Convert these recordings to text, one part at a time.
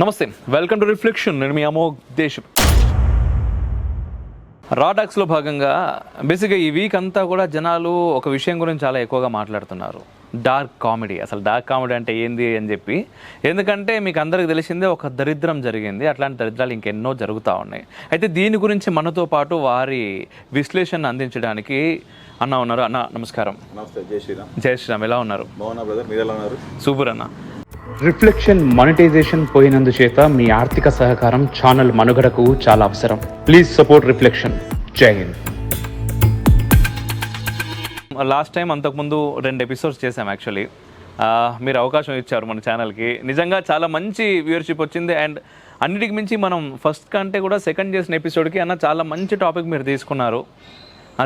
నమస్తే welcome to reflection. నేను మీ అమోఘ్ దేశ్. రాడాక్స్లో భాగంగా బేసిక్గా ఈ వీక్ అంతా కూడా జనాలు ఒక విషయం గురించి చాలా ఎక్కువగా మాట్లాడుతున్నారు. డార్క్ కామెడీ అసలు డార్క్ కామెడీ అంటే ఏంది అని చెప్పి. ఎందుకంటే మీకు అందరికి తెలిసిందే ఒక దరిద్రం జరిగింది. అట్లాంటి దరిద్రాలు ఇంకెన్నో జరుగుతూ ఉన్నాయి. అయితే దీని గురించి మనతో పాటు వారి విశ్లేషణ అందించడానికి అన్న ఉన్నారు. అన్న నమస్కారం. నమస్తే జై శ్రీరామ్. జయ శ్రీరామ్. ఎలా ఉన్నారు? బాగున్నా బ్రదర్ మీరు ఎలా ఉన్నారు? సూపర్ అన్న. రిఫ్లెక్షన్ మానిటైజేషన్ పోయినందుచేత మీ ఆర్థిక సహకారం ఛానల్ మనుగడకు చాలా అవసరం. ప్లీజ్ సపోర్ట్ రిఫ్లెక్షన్ జై హింద్ లాస్ట్ టైం అంతకుముందు రెండు ఎపిసోడ్స్ చేసాం యాక్చువల్లీ మీరు అవకాశం ఇచ్చారు మన ఛానల్కి నిజంగా చాలా మంచి వ్యూవర్షిప్ వచ్చింది అండ్ అన్నిటికి మించి మనం ఫస్ట్ కంటే కూడా సెకండ్ చేసిన ఎపిసోడ్కి అన్న చాలా మంచి టాపిక్ మీరు తీసుకున్నారు.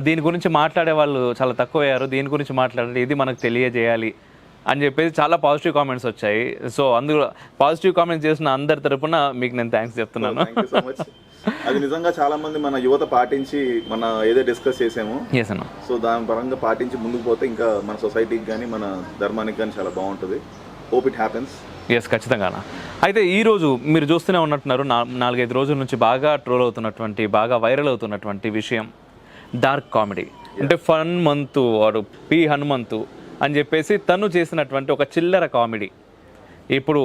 దీని గురించి మాట్లాడే వాళ్ళు చాలా తక్కువ అయ్యారు దీని గురించి మాట్లాడాలి ఇది మనకు తెలియజేయాలి. అని చెప్పేసి చాలా పాజిటివ్ కామెంట్స్ వచ్చాయి. సో అందులో పాజిటివ్ కామెంట్స్ చేసిన అందరి తరపున మీకు నేను థ్యాంక్స్ చెప్తున్నాను. అది నిజంగా చాలా మంది మన యువత పాటించి మన ఏదో డిస్కస్ చేసామో. సో దాని పరంగా పాటించి ముందుకు పోతే ఇంకా మన సొసైటీకి కానీ మన ధర్మానికి కానీ చాలా బాగుంటుంది. హోప్ ఇట్ హ్యాపెన్స్ ఎస్ ఖచ్చితంగా అయితే ఈ రోజు మీరు చూస్తూనే ఉన్నట్టున్నారు నా నాలుగైదు రోజుల నుంచి బాగా ట్రోల్ అవుతున్నటువంటి బాగా వైరల్ అవుతున్నటువంటి విషయం డార్క్ కామెడీ అంటే ఫన్ మంతు వాడు పి హనుమంతు అని చెప్పేసి తను చేసినటువంటి ఒక చిల్లర కామెడీ. ఇప్పుడు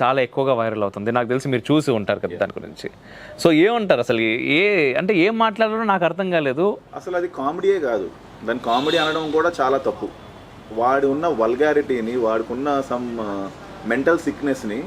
చాలా ఎక్కువగా వైరల్ అవుతుంది. నాకు తెలిసి మీరు చూసి ఉంటారు కదా దాని గురించి. సో ఏమంటారు అసలు? ఏ అంటే ఏం మాట్లాడారో నాకు అర్థం కాలేదు. అసలు అది కామెడీయే కాదు. దాని కామెడీ అనడం కూడా చాలా తప్పు. వాడి ఉన్న వల్గారిటీని వాడికున్న సమ్ మెంటల్ సిక్నెస్ని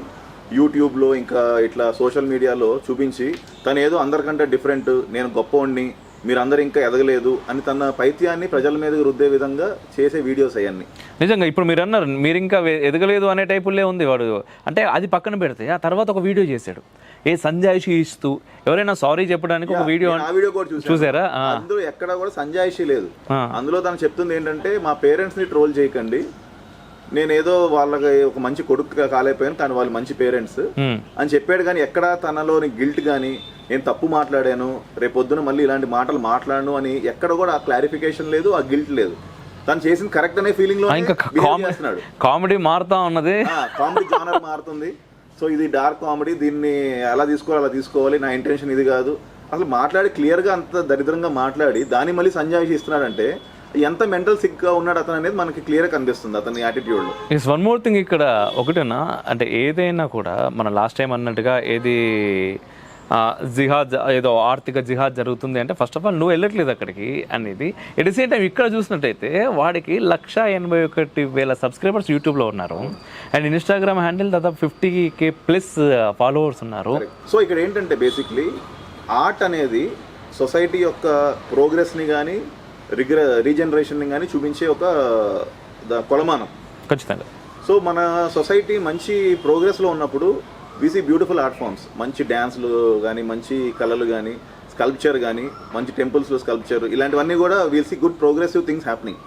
యూట్యూబ్లో ఇంకా ఇట్లా సోషల్ మీడియాలో చూపించి తను ఏదో అందరికంటే డిఫరెంట్ నేను గొప్పవాడిని మీరందరూ ఇంకా ఎదగలేదు అని తన పైత్యాన్ని ప్రజల మీద రుద్దే విధంగా చేసే వీడియోస్ అవన్నీ నిజంగా ఇప్పుడు మీరు అన్నారు మీరు ఇంకా ఎదగలేదు అనే టైపులే ఉంది వాడు అంటే అది పక్కన పెడితే ఆ తర్వాత ఒక వీడియో చేశాడు ఏ సంజాయిషి ఇస్తూ ఎవరైనా సారీ చెప్పడానికి ఒక వీడియో వీడియో కూడా. చూసారా. అందులో ఎక్కడ కూడా సంజాయిషి లేదు. అందులో తను చెప్తుంది ఏంటంటే మా పేరెంట్స్ని ట్రోల్ చేయకండి నేను ఏదో వాళ్ళకి ఒక మంచి కొడుకుగా కాలేకపోయాను కానీ వాళ్ళు మంచి పేరెంట్స్. అని చెప్పాడు కానీ ఎక్కడ తనలోని గిల్ట్ కానీ నేను తప్పు మాట్లాడాను రేపొద్దున మళ్ళీ ఇలాంటి మాటలు మాట్లాడను అని ఎక్కడ కూడా ఆ క్లారిఫికేషన్ లేదు ఆ గిల్ట్ లేదు. తను చేసింది కరెక్ట్ అనే ఫీలింగ్లో చేస్తున్నాడు. కామెడీ మారుతా ఉన్నది. కామెడీ జానర్ మారుతుంది. సో ఇది డార్క్ కామెడీ దీన్ని ఎలా తీసుకోవాలి అలా తీసుకోవాలి నా ఇంటెన్షన్ ఇది కాదు. అసలు మాట్లాడి క్లియర్గా అంత దరిద్రంగా మాట్లాడి దాన్ని మళ్ళీ సంజాయిషి ఇస్తున్నాడంటే ఎంత మెంటల్ సిక్గా ఉన్నాడు అతను అనేది మనకి క్లియర్ కనిపిస్తుంది అతని యాటిట్యూడ్లో. ఇస్ వన్ మోర్ థింగ్ ఇక్కడ ఒకటేనా? అంటే ఏదైనా కూడా మన లాస్ట్ టైం అన్నట్టుగా ఏది జిహాద్ ఏదో ఆర్థిక జిహాద్ జరుగుతుంది అంటే ఫస్ట్ ఆఫ్ ఆల్ నువ్వు వెళ్ళట్లేదు అక్కడికి అనేది. ఎట్ ది సేమ్ టైం ఇక్కడ చూసినట్టయితే వాడికి లక్ష ఎనభై ఒకటి వేల సబ్స్క్రైబర్స్ యూట్యూబ్లో ఉన్నారు. అండ్ ఇన్స్టాగ్రామ్ హ్యాండిల్ దాదాపు ఫిఫ్టీ కే ప్లస్ ఫాలోవర్స్ ఉన్నారు. సో ఇక్కడ ఏంటంటే బేసిక్లీ ఆర్ట్ అనేది సొసైటీ యొక్క ప్రోగ్రెస్ని కానీ రిగ్ర రీజనరేషన్ని కానీ చూపించే ఒక ద- కొలమానం. ఖచ్చితంగా. సో మన సొసైటీ మంచి ప్రోగ్రెస్లో ఉన్నప్పుడు వీసీ బ్యూటిఫుల్ ఆర్ట్ ఫామ్స్ మంచి డ్యాన్స్లు కానీ మంచి కళలు కానీ స్కల్ప్చర్ కానీ మంచి టెంపుల్స్లో స్కల్ప్చర్ ఇలాంటివన్నీ కూడా we'll see good progressive things happening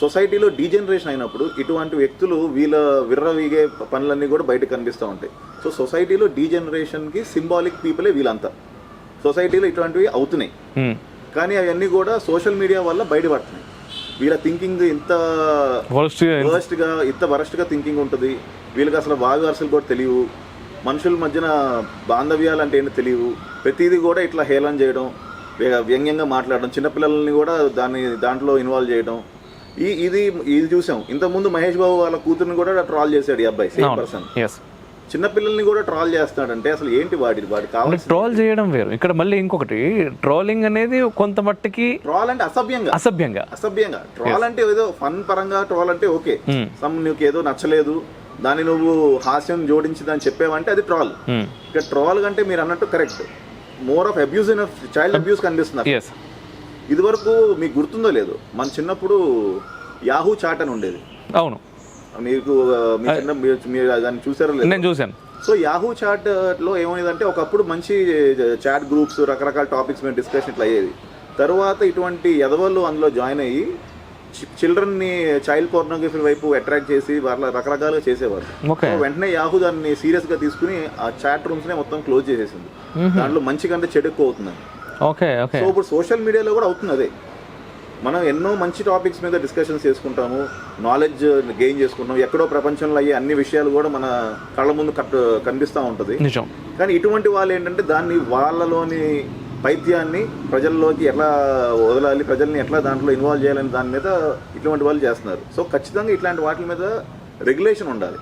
సొసైటీలో డీజనరేషన్ అయినప్పుడు ఇటువంటి వ్యక్తులు వీళ్ళ విర్రవీగే పనులన్నీ కూడా బయటకు కనిపిస్తూ ఉంటాయి. సో సొసైటీలో డీజనరేషన్కి సింబాలిక్ పీపులే వీళ్ళంతా. సొసైటీలో ఇటువంటివి అవుతున్నాయి. కానీ అవన్నీ కూడా సోషల్ మీడియా వల్ల బయటపడుతున్నాయి. వీళ్ళ థింకింగ్ ఇంత Worst గా వర్స్ట్గా ఇంత వరస్ట్గా థింకింగ్ ఉంటుంది. వీళ్ళకి అసలు వాగు వరుసలు కూడా తెలియవు. మనుషుల మధ్యన బాంధవ్యాలు అంటే ఏంటో తెలియవు. ప్రతిదీ కూడా ఇట్లా హేళన చేయడం వ్య- వ్యంగ్యంగా మాట్లాడడం చిన్నపిల్లల్ని కూడా దాన్ని దాంట్లో ఇన్వాల్వ్ చేయడం. ఈ ఇది ఇది చూసాం. ఇంతకుముందు మహేష్ బాబు వాళ్ళ కూతుర్ని కూడా ట్రాల్ చేశాడు ఈ అబ్బాయి సేమ్ పర్సన్. చిన్నపిల్లల్ని కూడా ట్రాల్ చేస్తున్నాడంటే అసలు ఏంటి వాడి వాడి కావాలి ట్రోల్ చేయడం వేరు. ఇక్కడ మళ్ళీ ఇంకొకటి ట్రోలింగ్ అనేది కొంత మట్టుకి ట్రాల్ అంటే అసభ్యంగా. అసభ్యంగా. అసభ్యంగా. ట్రోల్ అంటే ఏదో ఫన్ పరంగా ట్రోల్ అంటే ఓకే. Hmm. సమ్ నీకు ఏదో నచ్చలేదు దాన్ని నువ్వు హాస్యం జోడించి దాన్ని చెప్పావంటే అది ట్రాల్. ఉమ్. ఇక ట్రాల్ కంటే మీరు అన్నట్టు correct. More of abuse in child abuse కనిపిస్తున్నారు ఇది వరకు మీకు గుర్తుందో లేదు మన చిన్నప్పుడు యాహూ చాట్ అని ఉండేది. అవును. మీకు దాన్ని చూసారో నేను చూశాను. సో యాహూ చాట్లో ఏమైందంటే ఒకప్పుడు మంచి చాట్ గ్రూప్స్ రకరకాల టాపిక్స్ మీద డిస్కషన్ ఇట్లా అయ్యేది. తర్వాత ఇటువంటి ఎదవళ్ళు అందులో జాయిన్ అయ్యి చిల్డ్రన్ని చైల్డ్ పోర్నోగ్రఫీ వైపు అట్రాక్ట్ చేసి వాళ్ళ రకరకాలుగా చేసేవారు వెంటనే యాహూ దాన్ని సీరియస్గా తీసుకుని ఆ చాట్ రూమ్స్ నే మొత్తం క్లోజ్ చేసేసింది. దాంట్లో మంచి కంటే చెడు ఎక్కువ అవుతుంది. ఓకే సో ఇప్పుడు సోషల్ మీడియాలో కూడా అవుతుంది అదే. మనం ఎన్నో మంచి టాపిక్స్ మీద డిస్కషన్స్ చేసుకుంటాము నాలెడ్జ్ గెయిన్ చేసుకుంటాం ఎక్కడో ప్రపంచంలో అయ్యే అన్ని విషయాలు కూడా మన కళ్ళ ముందు కట్ కనిపిస్తూ ఉంటుంది. కానీ ఇటువంటి వాళ్ళు ఏంటంటే దాన్ని వాళ్ళలోని పైత్యాన్ని ప్రజల్లోకి ఎట్లా వదలాలి ప్రజల్ని ఎట్లా దాంట్లో ఇన్వాల్వ్ చేయాలని దాని మీద ఇటువంటి వాళ్ళు చేస్తున్నారు. సో ఖచ్చితంగా ఇట్లాంటి వాటి మీద రెగ్యులేషన్ ఉండాలి.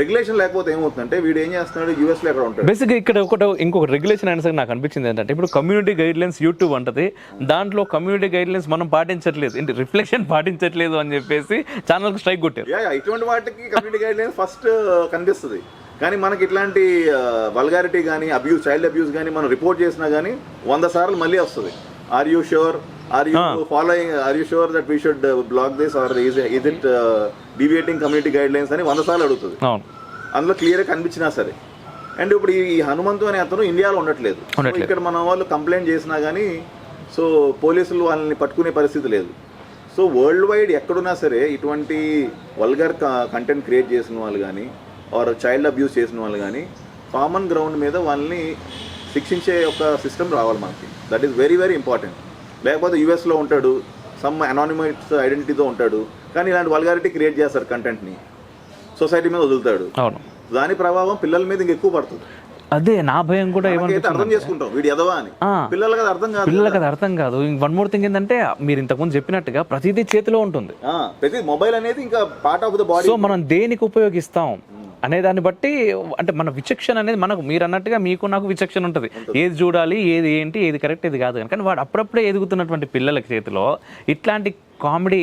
రెగ్యులేషన్ లేకపోతే ఏమవుతుందంటే వీడు ఏం చేస్తున్నాడు? యూఎస్లో ఎక్కడ ఉంటాడు? బేసిక్గా ఇక్కడ ఒకటి ఇంకొక రెగ్యులేషన్ అయినా సరే నాకు అనిపించింది ఏంటంటే ఇప్పుడు కమ్యూనిటీ గైడ్ లైన్స్ యూట్యూబ్ అంటది. దాంట్లో కమ్యూనిటీ గైడ్ లైన్స్ మనం పాటించట్లేదు. ఏంటి రిఫ్లెక్షన్ పాటించట్లేదు అని చెప్పేసి ఛానల్కి స్ట్రైక్ కొట్టారు. ఇటువంటి వాటికి కమ్యూనిటీ గైడ్ లైన్స్ ఫస్ట్ కనిపిస్తుంది. కానీ మనకి ఇట్లాంటి వల్గారిటీ కానీ అబ్యూస్ చైల్డ్ అబ్యూస్ కానీ మనం రిపోర్ట్ చేసినా కానీ వంద సార్లు మళ్ళీ వస్తుంది. Are you sure are you following are you sure that we should block this or is is it deviating community guidelines అని వంద సార్లు అడుగుతుంది. అందులో క్లియర్గా కనిపించినా సరే. అండ్ ఇప్పుడు ఈ హనుమంతు అనే అతను ఇండియాలో ఉండట్లేదు. ఇక్కడ మన వాళ్ళు కంప్లైంట్ చేసినా కానీ సో పోలీసులు వాళ్ళని పట్టుకునే పరిస్థితి లేదు. సో వరల్డ్ వైడ్ ఎక్కడున్నా సరే ఇటువంటి వల్గర్ కంటెంట్ క్రియేట్ చేసిన వాళ్ళు కానీ ఆర్ చైల్డ్ అబ్యూస్ చేసిన వాళ్ళు కానీ కామన్ గ్రౌండ్ మీద వాళ్ళని శిక్షించే ఒక సిస్టమ్ రావాలి మనకి. That is very very important లేకపోతే యూఎస్లో ఉంటాడు సమ్ అనానిమస్ ఐడెంటిటీతో ఉంటాడు కానీ ఇలాంటి వల్గారిటీ క్రియేట్ చేస్తారు కంటెంట్ని సొసైటీ మీద వదులుతాడు. అవును. దాని ప్రభావం పిల్లల మీద ఇంకెక్కువ పడుతుంది. అదే నా భయం కూడా అర్థం చేసుకుంటాం వీడు ఎదవా అని. పిల్లలకి అది అర్థం కాదు పిల్లలకి అది అర్థం కాదు. వన్ మోర్ థింగ్ ఏంటంటే మీరు ఇంతకుముందు చెప్పినట్టుగా ప్రతిదీ చేతిలో ఉంటుంది. ప్రతి మొబైల్ అనేది ఇంకా part of the body so మనం దేనికి ఉపయోగిస్తాం? అనే దాన్ని బట్టి అంటే మన విచక్షణ అనేది మనకు మీరు అన్నట్టుగా మీకు నాకు విచక్షణ ఉంటుంది. ఏది చూడాలి ఏది ఏంటి ఏది కరెక్ట్ ఏది కాదు. కానీ వాడు అప్పుడప్పుడే ఎదుగుతున్నటువంటి పిల్లలకి చేతిలో ఇట్లాంటి కామెడీ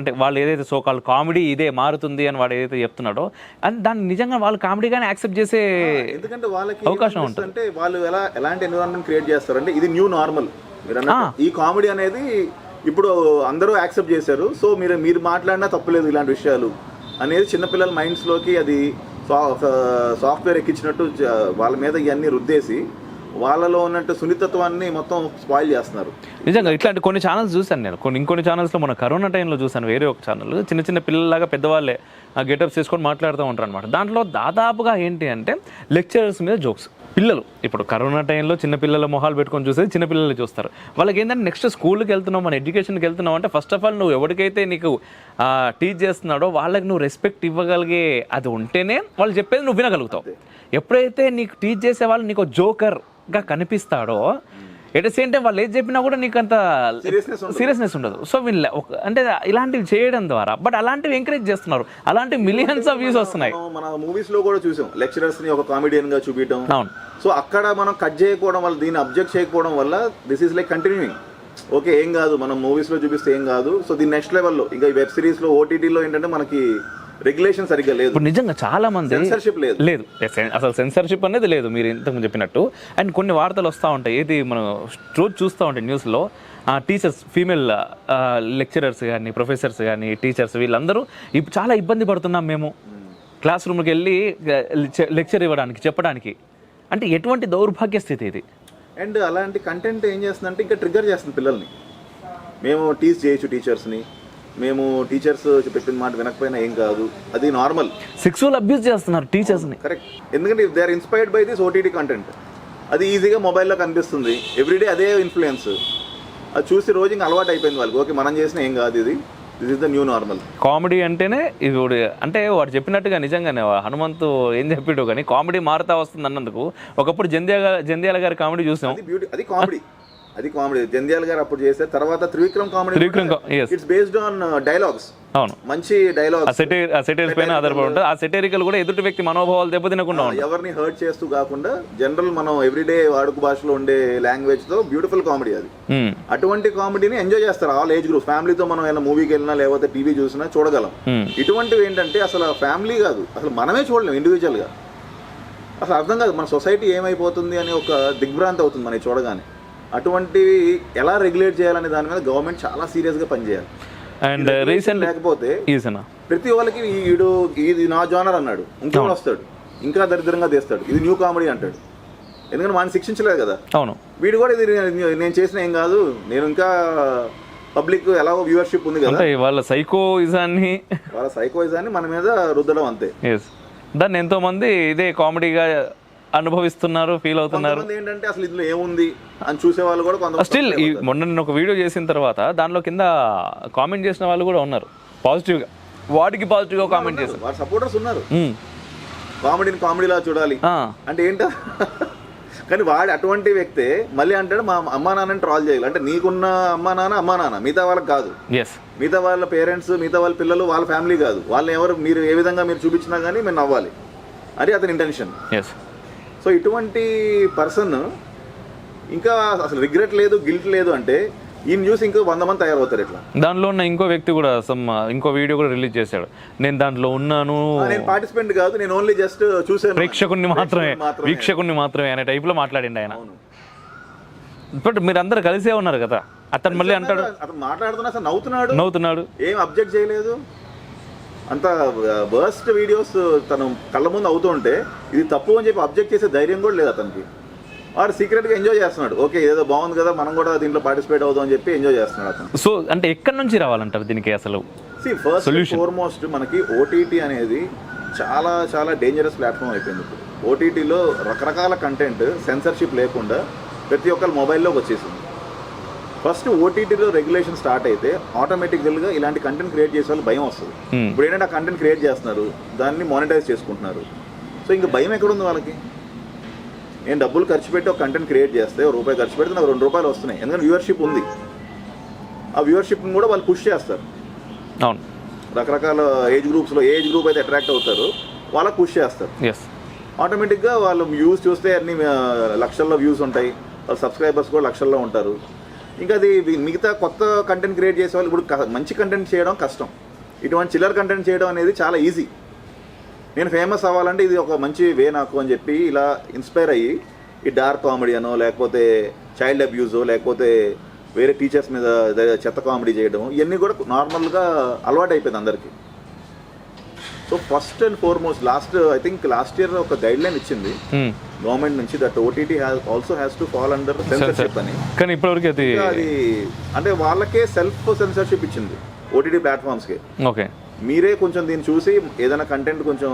అంటే వాళ్ళు ఏదైతే సోకాల్ కామెడీ ఇదే మారుతుంది అని వాడు ఏదైతే చెప్తున్నాడో అని దాన్ని నిజంగా వాళ్ళు కామెడీగానే యాక్సెప్ట్ చేసే ఎందుకంటే వాళ్ళకి అవకాశం ఏమనిపిస్తుంది అంటే వాళ్ళు ఎలా ఎలాంటి ఎన్విరాన్మెంట్ క్రియేట్ చేస్తారంటే ఇది న్యూ నార్మల్ ఈ కామెడీ అనేది ఇప్పుడు అందరూ యాక్సెప్ట్ చేశారు. సో మీరు మీరు మాట్లాడినా తప్పులేదు ఇలాంటి విషయాలు. అనేది చిన్నపిల్లల మైండ్స్లోకి అది సాఫ్ట్వేర్ ఎక్కించినట్టు వాళ్ళ మీద ఇవన్నీ రుద్దేసి వాళ్ళలో ఉన్నట్టు సున్నితత్వాన్ని మొత్తం స్పాయిల్ చేస్తున్నారు. నిజంగా ఇట్లాంటి కొన్ని ఛానల్స్ చూశాను నేను. కొన్ని ఇంకొన్ని ఛానల్స్లో మన కరోనా టైంలో చూశాను వేరే ఒక ఛానల్ చిన్న చిన్న పిల్లల్లాగా పెద్దవాళ్ళే ఆ గెటప్స్ చేసుకొని మాట్లాడుతూ ఉంటారు అనమాట దాంట్లో దాదాపుగా ఏంటి అంటే లెక్చరర్స్ మీద జోక్స్ పిల్లలు. ఇప్పుడు కరోనా టైంలో చిన్న పిల్లల మొహాలు పెట్టుకొని చూసేది చిన్న పిల్లలు చూస్తారు. వాళ్ళకి ఏంటంటే నెక్స్ట్ స్కూల్కి వెళ్తున్నావు మన ఎడ్యుకేషన్కి వెళ్తున్నావు అంటే ఫస్ట్ ఆఫ్ ఆల్ నువ్వు ఎవరికైతే నీకు టీచ్ చేస్తున్నాడో వాళ్ళకి నువ్వు రెస్పెక్ట్ ఇవ్వగలిగే అది ఉంటేనే వాళ్ళు చెప్పేది నువ్వు వినగలుగుతావు. ఎప్పుడైతే నీకు టీచ్ చేసే వాళ్ళు నీకు జోకర్గా కనిపిస్తాడో ఎట్ ద సేమ్ టైం వాళ్ళు ఏది చెప్పినా కూడా నీకు అంత. సీరియస్నెస్ ఉండదు. సో వీళ్ళు ఒక- అంటే ఇలాంటివి చేయడం ద్వారా బట్ అలాంటివి ఎంకరేజ్ చేస్తున్నారు. అలాంటి మిలియన్స్ ఆఫ్ వ్యూస్ వస్తున్నాయి. మనం మూవీస్లో కూడా చూసాం. లెక్చరర్స్ని ఒక కామెడియన్గా చూపించడం. అవును. సో అక్కడ మనం కట్ చేయకపోవడం వల్ల దీన్ని అబ్జెక్ట్ చేయకపోవడం వల్ల this is like continuing okay ఏం కాదు. మనం మూవీస్లో చూపిస్తే ఏం కాదు. సో దీని నెక్స్ట్ లెవెల్లో ఇంకా ఈ వెబ్ సిరీస్లో ఓటీటీలో ఏంటంటే మనకి రెగ్యులేషన్ సరిగ్గా లేదు. ఇప్పుడు నిజంగా చాలా మంది సెన్సర్షిప్ లేదు. లేదు. అసలు సెన్సర్షిప్ అనేది లేదు మీరు ఇంతకు చెప్పినట్టు. అండ్ కొన్ని వార్తలు వస్తూ ఉంటాయి. ఏది మనం రోజు చూస్తూ ఉంటాయి న్యూస్లో. టీచర్స్ ఫీమేల్ లెక్చరర్స్ కానీ ప్రొఫెసర్స్ కానీ టీచర్స్ వీళ్ళందరూ ఇప్పుడు చాలా ఇబ్బంది పడుతున్నాం మేము. క్లాస్ రూమ్కి వెళ్ళి లెక్చర్ ఇవ్వడానికి చెప్పడానికి. అంటే ఎటువంటి దౌర్భాగ్య స్థితి ఇది? అండ్ అలాంటి కంటెంట్ ఏం చేస్తుందంటే ఇంకా ట్రిగ్గర్ చేస్తుంది పిల్లల్ని. మేము టీచ్ చేయొచ్చు టీచర్స్ని మేము టీచర్స్ చెప్పిన మాట వినకపోయినా ఏం కాదు. అది నార్మల్ సెక్సువల్ అబ్యూస్ చేస్తున్నారు టీచర్స్ని కరెక్ట్ ఎందుకంటే they are inspired by this OTT content అది ఈజీగా మొబైల్లో కనిపిస్తుంది. ఎవ్రీడే అదే ఇన్ఫ్లుయెన్స్ అది చూసి రోజు ఇంకా అలవాటు అయిపోయింది వాళ్ళకి. ఓకే మనం చేసిన ఏం కాదు ఇది. This is the new normal comedy అంటేనే ఇది అంటే వాడు చెప్పినట్టుగా నిజంగానే హనుమంతు ఏం చెప్పాడు కానీ కామెడీ మారుతా వస్తుంది అన్నందుకు. ఒకప్పుడు జంధ్యాల జంధ్యాల గారి కామెడీ చూసాం. అది బ్యూటీ అది కామెడీ అది కామెడీ. జంధ్యాల గారు అప్పుడు చేస్తే తర్వాత Trivikram comedy Trivikram. It's based on dialogues అవును. మంచి సెటైర్స్ పైన ఆధారపడి ఉంటుంది. ఆ సెటైరికల్ కూడా ఎదుటి వ్యక్తి మనోభావాలు దెబ్బతినకుండా ఎవరిని హర్ట్ చేస్తూ కాకుండా జనరల్ మనం ఎవ్రీడే వాడుక భాషలో ఉండే లాంగ్వేజ్తో బ్యూటిఫుల్ కామెడీ అది. ఉమ్, అటువంటి కామెడీని ఎంజాయ్ చేస్తారు ఆల్ ఏజ్ గ్రూప్ ఫ్యామిలీతో మనం ఏమైనా మూవీకి వెళ్ళినా లేకపోతే టీవీ చూసినా చూడగలం. ఉమ్. ఇటువంటివి ఏంటంటే అసలు ఫ్యామిలీ కాదు. అసలు మనమే చూడలేం ఇండివిజువల్గా. అసలు అర్థం కాదు. మన సొసైటీ ఏమైపోతుంది అని ఒక దిగ్భ్రాంతి అవుతుంది మనకి చూడగానే. అటువంటివి ఎలా రెగ్యులేట్ చేయాలనే దాని మీద గవర్నమెంట్ చాలా సీరియస్గా పనిచేయాలి. అండ్ రీసెంట్ లేకపోతే ప్రతి వాళ్ళకి వీడు ఇది నా జానర్ అన్నాడు ఇంకోటి వస్తాడు ఇంకా దరిద్రంగా తీస్తాడు ఇది న్యూ కామెడీ అంటాడు. ఎందుకంటే మనం శిక్షించలేదు కదా. అవును. వీడు కూడా ఇది నేను- చేసిన ఏం కాదు నేను ఇంకా పబ్లిక్ ఎలాగో వ్యూవర్షిప్ ఉంది కదా. వాళ్ళ సైకో ఇజాన్ని వాళ్ళ సైకోయిజాన్ని మన మీద రుద్దడం అంతే. దాన్ని ఎంతో మంది ఇదే కామెడీగా అనుభవిస్తున్నారు ఫీల్ అవుతున్నారు. ఏంటంటే అసలు ఇందులో ఏముంది అని చూసే వాళ్ళు కూడా కొంతమంది స్టిల్ ఈ మొన్న నేను ఒక వీడియో చేసిన తర్వాత దానిలో కింద కామెంట్ చేసిన వాళ్ళు కూడా ఉన్నారు. పాజిటివ్గా వాటికి పాజిటివ్గా కామెంట్ చేశారు. సపోర్టర్స్ ఉన్నారు. కామెడీని కామెడీలా చూడాలి. అంటే ఏంటో? కానీ వాడు అటువంటి వ్యక్తే మళ్ళీ అంటాడు మా అమ్మా నాన్నని ట్రాల్ చేయాలి. అంటే నీకున్న అమ్మా నాన్న అమ్మా నాన్న. మిగతా వాళ్ళకి కాదు. మిగతా వాళ్ళ పేరెంట్స్ మిగతా వాళ్ళ పిల్లలు వాళ్ళ ఫ్యామిలీ కాదు. వాళ్ళని ఎవరు మీరు ఏ విధంగా మీరు చూపించినా కానీ మేము నవ్వాలి. అది అతని ఇంటెన్షన్ సో ఇటువంటి పర్సన్ ఇంకా అసలు రిగ్రెట్ లేదు గిల్ట్ లేదు అంటే ఈయన చూసి ఇంకా వంద మంది తయారవుతారు ఇట్లా. దానిలో ఉన్న ఇంకో వ్యక్తి కూడా సమ్ ఇంకో వీడియో కూడా రిలీజ్ చేశాడు. నేను దాంట్లో ఉన్నాను. నేను పార్టిసిపెంట్ కాదు నేను ఓన్లీ జస్ట్ చూసాను ప్రేక్షకుణ్ణి మాత్రమే. వీక్షకుణ్ణి మాత్రమే అనే టైప్లో మాట్లాడిండు ఆయన. బట్ మీరు అందరు కలిసే ఉన్నారు కదా. అతను మళ్ళీ అంటాడు అతను మాట్లాడుతున్నా నవ్వుతున్నాడు. నవ్వుతున్నాడు. ఏం అబ్జెక్ట్ చేయలేదు. అంత బర్స్ట్ వీడియోస్ తను కళ్ళ ముందు అవుతుంటే ఇది తప్పు అని చెప్పి అబ్జెక్ట్ చేసే ధైర్యం కూడా లేదు అతనికి. వాడు సీక్రెట్గా ఎంజాయ్ చేస్తున్నాడు. ఓకే ఏదో బాగుంది కదా మనం కూడా దీంట్లో పార్టిసిపేట్ అవుదాం అని చెప్పి ఎంజాయ్ చేస్తున్నాడు అతను. సో అంటే ఎక్కడి నుంచి రావాలంటారు దీనికి అసలు? సి ఫస్ట్ ఫోర్మోస్ట్ మనకి ఓటీటీ అనేది చాలా చాలా డేంజరస్ ప్లాట్ఫామ్ అయిపోయింది ఇప్పుడు. ఓటీటీలో రకరకాల కంటెంట్ సెన్సర్షిప్ లేకుండా ప్రతి ఒక్కరి మొబైల్లోకి వచ్చేసింది. ఫస్ట్ ఓటీటీలో రెగ్యులేషన్ స్టార్ట్ అయితే ఆటోమేటిక్గా ఇలాంటి కంటెంట్ క్రియేట్ చేసే వాళ్ళు భయం వస్తుంది. Hmm. ఇప్పుడు ఏంటంటే ఆ కంటెంట్ క్రియేట్ చేస్తున్నారు దాన్ని మానిటైజ్ చేసుకుంటున్నారు. సో ఇంకా భయం ఎక్కడుంది వాళ్ళకి? నేను డబ్బులు ఖర్చు పెట్టి ఒక కంటెంట్ క్రియేట్ చేస్తే ఒక రూపాయి ఖర్చు పెడితే నాకు రెండు రూపాయలు వస్తున్నాయి. ఎందుకంటే వ్యూవర్షిప్ ఉంది. ఆ వ్యూవర్షిప్ని కూడా వాళ్ళు పుష్ చేస్తారు. అవును. రకరకాల ఏజ్ గ్రూప్స్లో ఏజ్ గ్రూప్ అయితే అట్రాక్ట్ అవుతారు. వాళ్ళకి పుష్ చేస్తారు. ఆటోమేటిక్గా వాళ్ళు వ్యూస్ చూస్తే అన్ని లక్షల్లో వ్యూస్ ఉంటాయి. వాళ్ళ సబ్స్క్రైబర్స్ కూడా లక్షల్లో ఉంటారు. ఇంకా అది మిగతా కొత్త కంటెంట్ క్రియేట్ చేసే వాళ్ళు ఇప్పుడు మంచి కంటెంట్ చేయడం కష్టం. ఇటువంటి చిల్లర కంటెంట్ చేయడం అనేది చాలా ఈజీ నేను ఫేమస్ అవ్వాలంటే ఇది ఒక మంచి వే నాకు అని చెప్పి ఇలా ఇన్స్పైర్ అయ్యి ఈ డార్క్ కామెడీ అనో లేకపోతే చైల్డ్ అబ్యూజో లేకపోతే వేరే టీచర్స్ మీద చెత్త కామెడీ చేయడం ఇవన్నీ కూడా నార్మల్గా అలవాటు అయిపోయింది అందరికీ. So first and foremost last I think last year ఒక గైడ్ లైన్ ఇచ్చింది. Hmm. గవర్నమెంట్ నుంచి that OTT also has to fall under censorship అని. కానీ ఇప్పటివరకు అది అంటే వాళ్ళకే సెల్ఫ్ సెన్సర్షిప్ ఇచ్చింది ఓటీటీ ప్లాట్ఫామ్స్కి ఓకే మీరే కొంచెం దీన్ని చూసి ఏదైనా కంటెంట్ కొంచెం